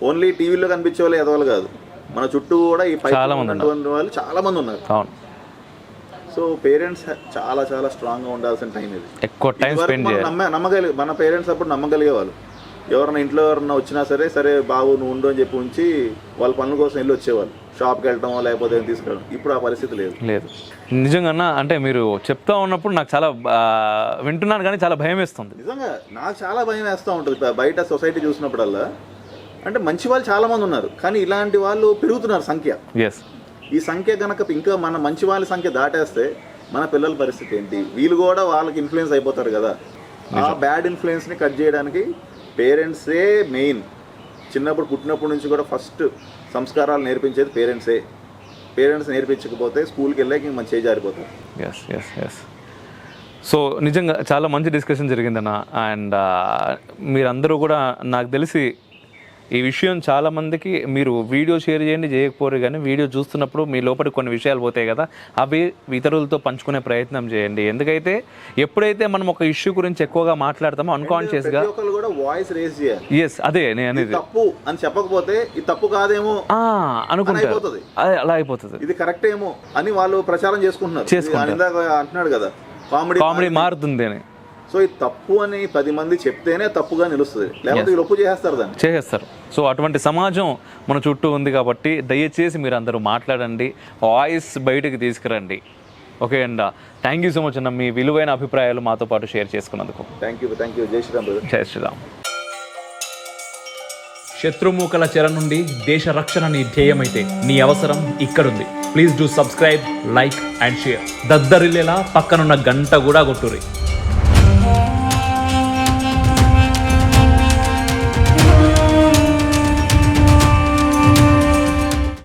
ఓన్లీ టీవీలో కనిపించే వాళ్ళు ఎదవాళ్ళు కాదు. మన చుట్టూ కూడా ఈ పై చాలా మంది ఉన్నటువంటి వాళ్ళు చాలా మంది ఉన్నారు. సో పేరెంట్స్ చాలా చాలా స్ట్రాంగ్గా ఉండాల్సిన టైం ఇది. ఎక్కువ టైం స్పెండ్ నమ్మగలి మన పేరెంట్స్ అప్పుడు నమ్మగలిగే వాళ్ళు ఎవరైనా ఇంట్లో ఎవరన్నా వచ్చినా సరే సరే బాబు నువ్వు ఉండు అని చెప్పి ఉంచి వాళ్ళ పనుల కోసం వెళ్ళి వచ్చేవాళ్ళు. షాప్కి వెళ్ళటం లేకపోతే ఏం తీసుకెళ్ళడం ఇప్పుడు ఆ పరిస్థితి లేదు. లేదు. నిజంగా అంటే మీరు చెప్తా ఉన్నప్పుడు నాకు చాలా వింటున్నాను కానీ చాలా భయం వేస్తుంది. నిజంగా నాకు చాలా భయం వేస్తూ ఉంటుంది. బయట సొసైటీ చూసినప్పుడల్లా. అంటే మంచి వాళ్ళు చాలా మంది ఉన్నారు. కానీ ఇలాంటి వాళ్ళు పెరుగుతున్నారు సంఖ్య. ఎస్ ఈ సంఖ్య కనుక ఇంకా మన మంచి వాళ్ళ సంఖ్య దాటేస్తే మన పిల్లల పరిస్థితి ఏంటి? వీళ్ళు కూడా వాళ్ళకి ఇన్ఫ్లుయెన్స్ అయిపోతారు కదా. ఆ బ్యాడ్ ఇన్ఫ్లుయెన్స్ని కట్ చేయడానికి పేరెంట్సే మెయిన్. చిన్నప్పుడు పుట్టినప్పటి నుంచి కూడా ఫస్ట్ సంస్కారాలు నేర్పించేది పేరెంట్సే. పేరెంట్స్ నేర్పించకపోతే స్కూల్కి వెళ్ళాక ఇంక మంచి చేయి జారిపోతారు ఎస్ ఎస్ ఎస్ సో నిజంగా చాలా మంచి డిస్కషన్ జరిగిందన్న. అండ్ మీరందరూ కూడా నాకు తెలిసి ఈ విషయం చాలా మందికి మీరు వీడియో షేర్ చేయండి చేయకపోరు కానీ వీడియో చూస్తున్నప్పుడు మీ లోపల కొన్ని విషయాలు పోతాయి కదా అవి ఇతరులతో పంచుకునే ప్రయత్నం చేయండి. ఎందుకైతే ఎప్పుడైతే మనం ఒక ఇష్యూ గురించి ఎక్కువగా మాట్లాడతామో అన్కాన్షియస్గా కూడా వాయిస్ చేయాలి. ఎస్ అదే నేను అనేది తప్పు అని చెప్పకపోతే ఇది తప్పు కాదేమో ఆ, అనుకుంటారు. అలా అయిపోతుంది. ఇది కరెక్ట్ ఏమో అని వాళ్ళు ప్రచారం చేసుకుంటున్నారు. చేసుకుంటారు. అంటున్నాడు కదా కామెడీ కామెడీ మారుతుంది. అని సో ఇది తప్పు అని పది మంది చెప్తేనే తప్పుగా నిలుస్తుంది. లేకపోతే వీళ్ళు ఒప్పు చేస్తారు దాన్ని. చేసేస్తారు. సో అటువంటి సమాజం మన చుట్టూ ఉంది కాబట్టి దయచేసి మీరు అందరూ మాట్లాడండి వాయిస్ బయటికి తీసుకురండి. Okay and? Thank you so much అన్న మీ విలువైన అభిప్రాయాలు మాతో పాటు షేర్ చేసుకున్నందుకు. థ్యాంక్ యూ థ్యాంక్ యూ జై శ్రీరామ్ జై శ్రీరామ్. శత్రుమూకల చెర నుండి దేశ రక్షణ నీ ధ్యేయమైతే నీ అవసరం ఇక్కడుంది. Please do subscribe like and share దద్దరిల్లేలా పక్కనున్న గంట కూడా కొట్టుర్రి.